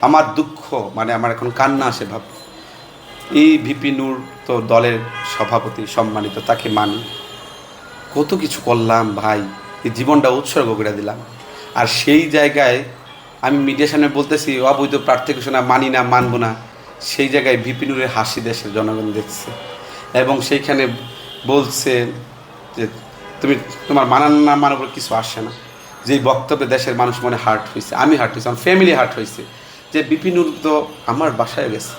আমার দুঃখ মানে আমার এখন কান্না আসে ভাব। এই ভিপি নূর তো দলের সভাপতি, সম্মানিত, তাকে মানি। কত কিছু করলাম ভাই, এই জীবনটা উৎসর্গ করে দিলাম। আর সেই জায়গায় আমি মিডিয়ার বলতেছি অবৈধ প্রার্থী ঘোষণা মানি না, মানবো না। সেই জায়গায় ভিপি নূরের হাসি দেশের জনগণ দেখছে। এবং সেইখানে বলছে যে, তুমি তোমার মানান না, মানার উপর কিছু আসে না। যেই বক্তব্যে দেশের মানুষ মনে হার্ট হয়েছে আমি হার্ট হয়েছি আমার ফ্যামিলি হার্ট হয়েছে যে বিপিনুর তো আমার বাসায় গেছে।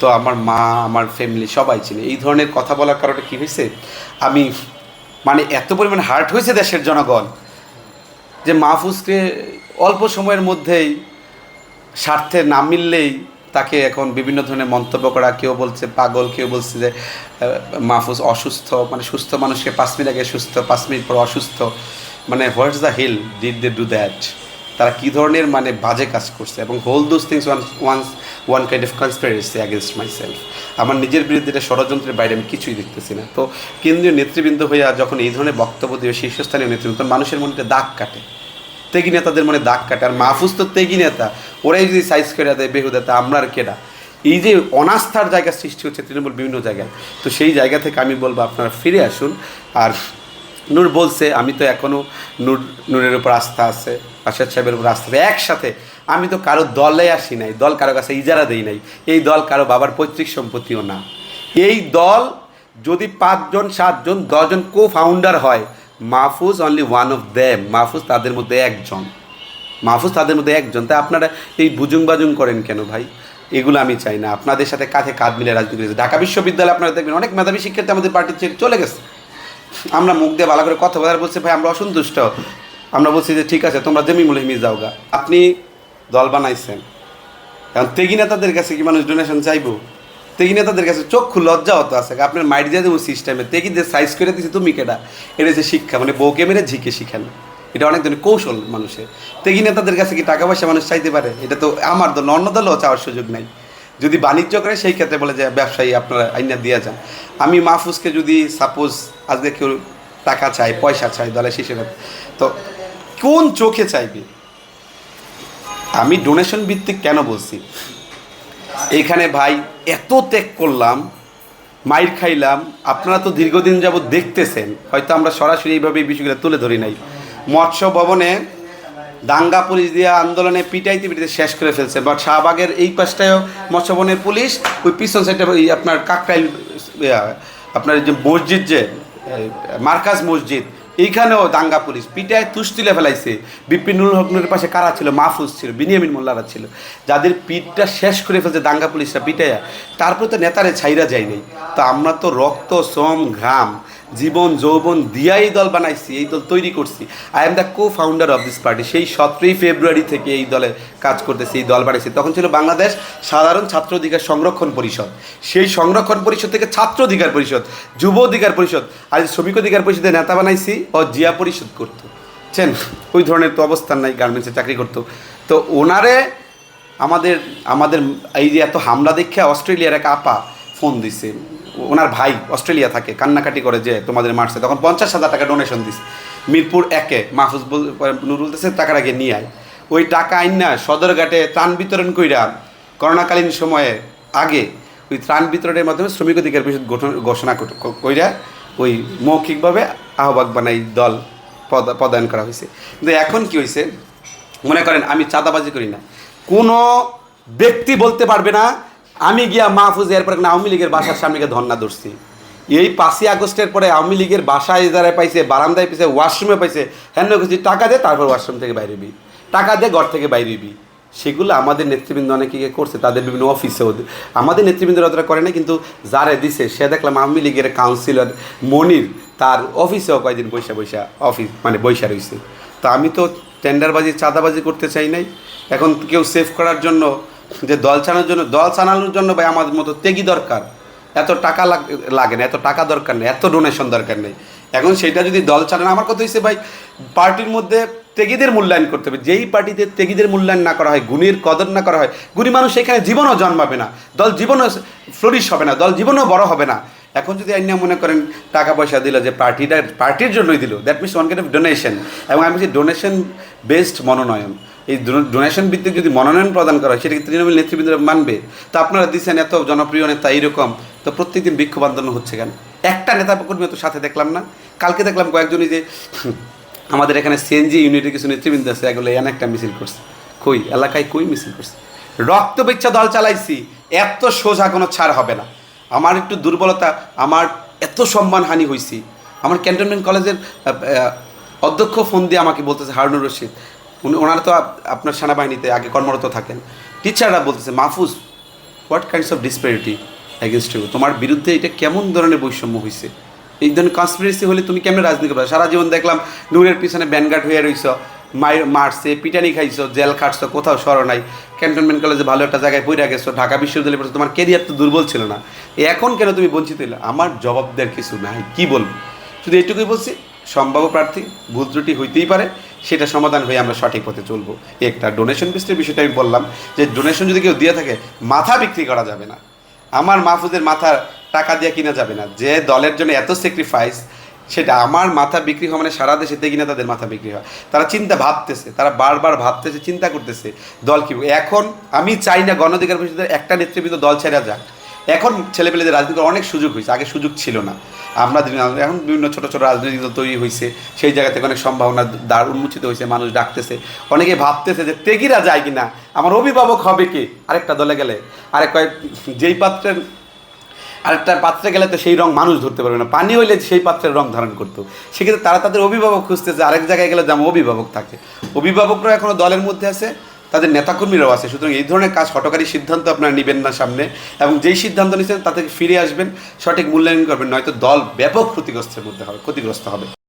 তো আমার মা, আমার ফ্যামিলি সবাই চিনে। এই ধরনের কথা বলার কারণে কী হয়েছে? আমি মানে এত পরিমাণে হার্ট হয়েছে দেশের জনগণ যে মাহফুজকে অল্প সময়ের মধ্যেই স্বার্থে না মিললেই তাকে এখন বিভিন্ন ধরনের মন্তব্য করা, কেউ বলছে পাগল, কেউ বলছে যে মাহফুজ অসুস্থ মানে সুস্থ মানুষকে পাঁচ মিনিট আগে সুস্থ, পাঁচ মিনিট পর অসুস্থ। মানে what's the hell, did they do that? তারা কী ধরনের মানে বাজে কাজ করছে এবং whole those things one once one kind of conspiracy against my self আমার নিজের বিরুদ্ধে এটা ষড়যন্ত্রের বাইরে আমি কিছুই দেখতেছি না। তো কেন্দ্রীয় নেতৃবৃন্দ হইয়া যখন এই ধরনের বক্তব্য দিয়ে শীর্ষস্থানীয় নেতৃবৃন্দ মানুষের মধ্যে দাগ কাটে। তেগি নেতাদের মনে দাগ কাটে। আর মাহফুজ তো তেগি নেতা। ওরাই যদি সাইজ করে দেয়, বেহুদা, তা আমরা আর কেডা? এই যে অনাস্থার জায়গা সৃষ্টি হচ্ছে তৃণমূল বিভিন্ন জায়গায়। তো সেই জায়গা থেকে আমি বলব আপনারা ফিরে আসুন। আর নূর বলছে, আমি তো এখনও নূর, নূরের উপর আস্থা আছে আশাদ সাহেবের উপর আস্থা আছে। একসাথে আমি তো কারও দলে আসি নাই, দল কারও কাছে ইজারা দেই নাই। এই দল কারও বাবার পৈতৃক সম্পত্তিও না। এই দল যদি পাঁচজন, সাতজন, দশজন কো ফাউন্ডার হয়, Mahfuz only one of them Mahfuz তাদের মধ্যে একজন। মাহফুজ তাদের মধ্যে একজন। তাই আপনারা এই বুজুং বাজুং করেন কেন ভাই? এগুলো আমি চাই না। আপনাদের সাথে কাঁধে কাঁধ মিলে রাজনীতি করেছে। ঢাকা বিশ্ববিদ্যালয়ে আপনারা দেখবেন অনেক মেধাবী শিক্ষার্থী আমাদের পার্টি চলে গেছে। আমরা মুখ দিয়ে ভালো করে কথা বলার বলছে, ভাই, আমরা অসন্তুষ্ট। আমরা বলছি যে, ঠিক আছে, তোমরা জমি মূলে হিমিজ যাও গা আপনি দল বানাইছেন। এখন তেগি নেতাদের কাছে কি মানুষ ডোনেশন চাইব? তেগি নেতাদের কাছে চক্ষু লজ্জা হতো আছে। আপনার মাইট দিয়ে দেবো সিস্টেমে তেগি দিয়ে সাইজ করে দিছি, তুমি কেটা এটা যে শিক্ষা। মানে বউকে মেরে ঝিকে শিখান। এটা অনেক ধরনের কৌশল মানুষের। তেগি নেতাদের কাছে কি টাকা পয়সা মানুষ চাইতে পারে? এটা তো আমার দল, অন্য দলও চাওয়ার সুযোগ নাই। যদি বাণিজ্য করে, সেই ক্ষেত্রে বলে যে ব্যবসায়ী আপনারা আইনা দিয়ে যান। আমি মাহফুজকে যদি সাপোজ আজকে কেউ টাকা চাই পয়সা চাই দলের শিশুরা তো কোন চোখে চাইবে? আমি ডোনেশন ভিত্তিক কেন বলছি? এইখানে ভাই এত ত্যাগ করলাম, মাইর খাইলাম, আপনারা তো দীর্ঘদিন যাবত দেখতেছেন, হয়তো আমরা সরাসরি এইভাবে এই বিষয়গুলো তুলে ধরি নাই। মৎস্য ভবনে দাঙ্গা পুলিশ দিয়ে আন্দোলনে পিটাইতে পিটাইতে শেষ করে ফেলছে। বাট শাহবাগের এই পাশটায়ও মৎস্য ভবনের পুলিশ, ওই পিছন সাইডে ওই আপনার কাকরাইল আপনার যে মসজিদ যে মার্কাজ মসজিদ, এইখানেও দাঙ্গা পুলিশ পিটায় তুষ তুলে ফেলাইছে। বিপিনুল হকনুরের পাশে কারা ছিল? মাহফুজ ছিল, বিনিয়ামিন মোল্লারা ছিল। যাদের পিঠটা শেষ করে ফেলছে দাঙ্গা পুলিশরা পিটাইয়া, তারপরে তো নেতারে ছাইরা যায় নাই। তো আমরা তো রক্ত, শ্রম ঘাম জীবন, যৌবন দিয়াই দল বানাইছি, এই দল তৈরি করছি। I am the co founder of this party সেই সতেরোই ফেব্রুয়ারি থেকে এই দলে কাজ করতেছি, এই দল বানাইছি। তখন ছিল বাংলাদেশ সাধারণ ছাত্র অধিকার সংরক্ষণ পরিষদ। সেই সংরক্ষণ পরিষদ থেকে ছাত্র অধিকার পরিষদ, যুব অধিকার পরিষদ আর শ্রমিক অধিকার পরিষদের নেতা বানাইছি ও জিয়া পরিষদ করতো। বুঝছেন ওই ধরনের তো অবস্থান নাই, গার্মেন্টসে চাকরি করতো। তো ওনারে আমাদের আমাদের এই যে এত হামলা দেখে অস্ট্রেলিয়ার এক আপা ফোন দিছে। ওনার ভাই অস্ট্রেলিয়া থাকে, কান্নাকাটি করে যে তোমাদের মারছে। তখন পঞ্চাশ হাজার টাকা ডোনেশন দিছে। মিরপুর একে মাহফুজ নুরুল দেশে টাকার আগে নিয়ে আয়। ওই টাকা আইন না, সদরঘাটে ত্রাণ বিতরণ কইরা করোনাকালীন সময়ে আগে ওই ত্রাণ বিতরণের মাধ্যমে শ্রমিক অধিকার পরিষদ গঠন, ঘোষণা কইরা ওই মৌখিকভাবে আহ্বাক বানাই দল পদ- পদায়ন করা হয়েছে কিন্তু এখন কি হয়েছে মনে করেন আমি চাঁদাবাজি করি না। কোনো ব্যক্তি বলতে পারবে না আমি গিয়া মাহফুজ এরপরে আওয়ামী লীগের বাসার সামনে গিয়ে ধর্না ধরছি। এই পাঁচই আগস্টের পরে আওয়ামী লীগের বাসায় যারা পাইছে, বারান্দায় পাইছে, ওয়াশরুমে পাইছে হ্যাঁ খুঁজছি টাকা দে, তারপর ওয়াশরুম থেকে বাইরে বি টাকা দে, ঘর থেকে বাইরে বি সেগুলো আমাদের নেতৃবৃন্দ অনেকে করছে, তাদের বিভিন্ন অফিসেও আমাদের নেতৃবৃন্দরা অতটা করে না কিন্তু যারা দিছে, সে দেখলাম আওয়ামী লীগের কাউন্সিলর মনির, তার অফিসেও কয়েকদিন বৈশা বৈশা অফিস মানে বৈশা রয়েছে তো আমি তো টেন্ডারবাজি, চাঁদাবাজি করতে চাই নাই। এখন কেউ সেভ করার জন্য যে দল চালানোর জন্য দল চালানোর জন্য ভাই আমাদের মতো তেগি দরকার। এত টাকা লাগে না, এত টাকা দরকার নেই, এত ডোনেশন দরকার নেই। এখন সেটা যদি দল চালানো আমার কথা হচ্ছে ভাই, পার্টির মধ্যে তেগিদের মূল্যায়ন করতে হবে। যেই পার্টিতে তেগিদের মূল্যায়ন না করা হয়, গুণীর কদর না করা হয়, গুণী মানুষ এখানে জীবনও জন্মাবে না। দল জীবনও ফ্লোরিশ হবে না, দল জীবনও বড় হবে না। এখন যদি আইনা মনে করেন টাকা পয়সা দিল যে পার্টিটা পার্টির জন্যই দিল that means one kind of donation এবং আমি বলছি ডোনেশন বেসড মনোনয়ন। এই ডোনেশন ভিত্তিক যদি মনোনয়ন প্রদান করা হয় সেটা কি তৃণমূল নেতৃবৃন্দরা মানবে। তো আপনারা দিচ্ছেন এত জনপ্রিয় নেতা এইরকম, তো প্রত্যেকদিন বিক্ষোভ আন্দোলন হচ্ছে কেন? একটা নেতা কর্মী তো সাথে দেখলাম না। কালকে দেখলাম কয়েকজনই যে আমাদের এখানে সিএনজি ইউনিটের কিছু নেতৃবৃন্দ আছে, এগুলো এনে একটা মিছিল করছে। কই? এলাকায় কই মিছিল করছে? রক্ত বিচ্ছা দল চালাইছি, এত সোজা কোনো ছাড় হবে না। আমার একটু দুর্বলতা, আমার এত সম্মানহানি হয়েছি আমার ক্যান্টনমেন্ট কলেজের অধ্যক্ষ ফোন দিয়ে আমাকে বলতেছে, হারুনুর রশিদ উনি ওনারা তো আপনার সেনাবাহিনীতে আগে কর্মরত থাকেন। টিচাররা বলতেছে, Mahfuz what kinds of disparity against you তোমার বিরুদ্ধে এটা কেমন ধরনের বৈষম্য হয়েছে এই ধরনের কনস্পিরেসি হলে তুমি কেমন রাজনীতি করবে? সারা জীবন দেখলাম নূরের পিছনে ব্যানগার্ড হয়ে রইছ মায়ের মারছে, পিটানি খাইছো, জেল খাটছো, কোথাও সরো নাই ক্যান্টনমেন্ট কলেজে ভালো একটা জায়গায় পড়ে গেছো, ঢাকা বিশ্ববিদ্যালয়ে পড়ছো, তোমার কেরিয়ার তো দুর্বল ছিল না। এখন কেন তুমি বঞ্চিত হলে আমার জবাব দেওয়ার কিছু নাই, কি বলব? শুধু এটুকুই বলছি সম্ভাব্য প্রার্থী, ভুল ত্রুটি হইতেই পারে, সেটা সমাধান হয়ে আমরা সঠিক পথে চলবো। একটা ডোনেশন বিস্তের বিষয়টা আমি বললাম যে ডোনেশন যদি কেউ দিয়ে থাকে, মাথা বিক্রি করা যাবে না। আমার মাহফুজের মাথা টাকা দিয়ে কিনা যাবে না। যে দলের জন্য এত স্যাক্রিফাইস সেটা আমার মাথা বিক্রি হয় মানে সারা দেশেতে কিনা তাদের মাথা বিক্রি হয়। তারা চিন্তা ভাবতেছে, তারা বারবার ভাবতেছে, চিন্তা করতেছে, দল কি এখন আমি চাই না গণধিকার পরিষদের একটা নেতৃবৃন্দ দল ছেড়ে যাক। এখন ছেলেপেলেদের রাজনীতি করার অনেক সুযোগ হয়েছে, আগে সুযোগ ছিল না। আমরা এখন বিভিন্ন ছোটো ছোটো রাজনৈতিক দল তৈরি হয়েছে, সেই জায়গা থেকে অনেক সম্ভাবনা দ্বার উন্মোচিত হয়েছে, মানুষ ডাকতেছে। অনেকে ভাবতেছে যে তেগিরা যায় কিনা, আমার অভিভাবক হবে কি? আরেকটা দলে গেলে। আরেক কয়েক যেই পাত্রের আরেকটা পাত্রে গেলে তো সেই রং মানুষ ধরতে পারবে না। পানি হইলে সেই পাত্রের রং ধারণ করতো। সেক্ষেত্রে তারা তাদের অভিভাবক খুঁজতেছে, আরেক জায়গায় গেলে যেমন অভিভাবক থাকে। অভিভাবকরা এখনও দলের মধ্যে আছে তাদের নেতাকর্মীরাও আছে। সুতরাং এই ধরনের কাজ হটকারী সিদ্ধান্ত আপনারা নেবেন না সামনে এবং যেই সিদ্ধান্ত নিচ্ছেন তা থেকে ফিরে আসবেন, সঠিক মূল্যায়ন করবেন, নয়তো দল ব্যাপক ক্ষতিগ্রস্তের মধ্যে হবে, ক্ষতিগ্রস্ত হবে।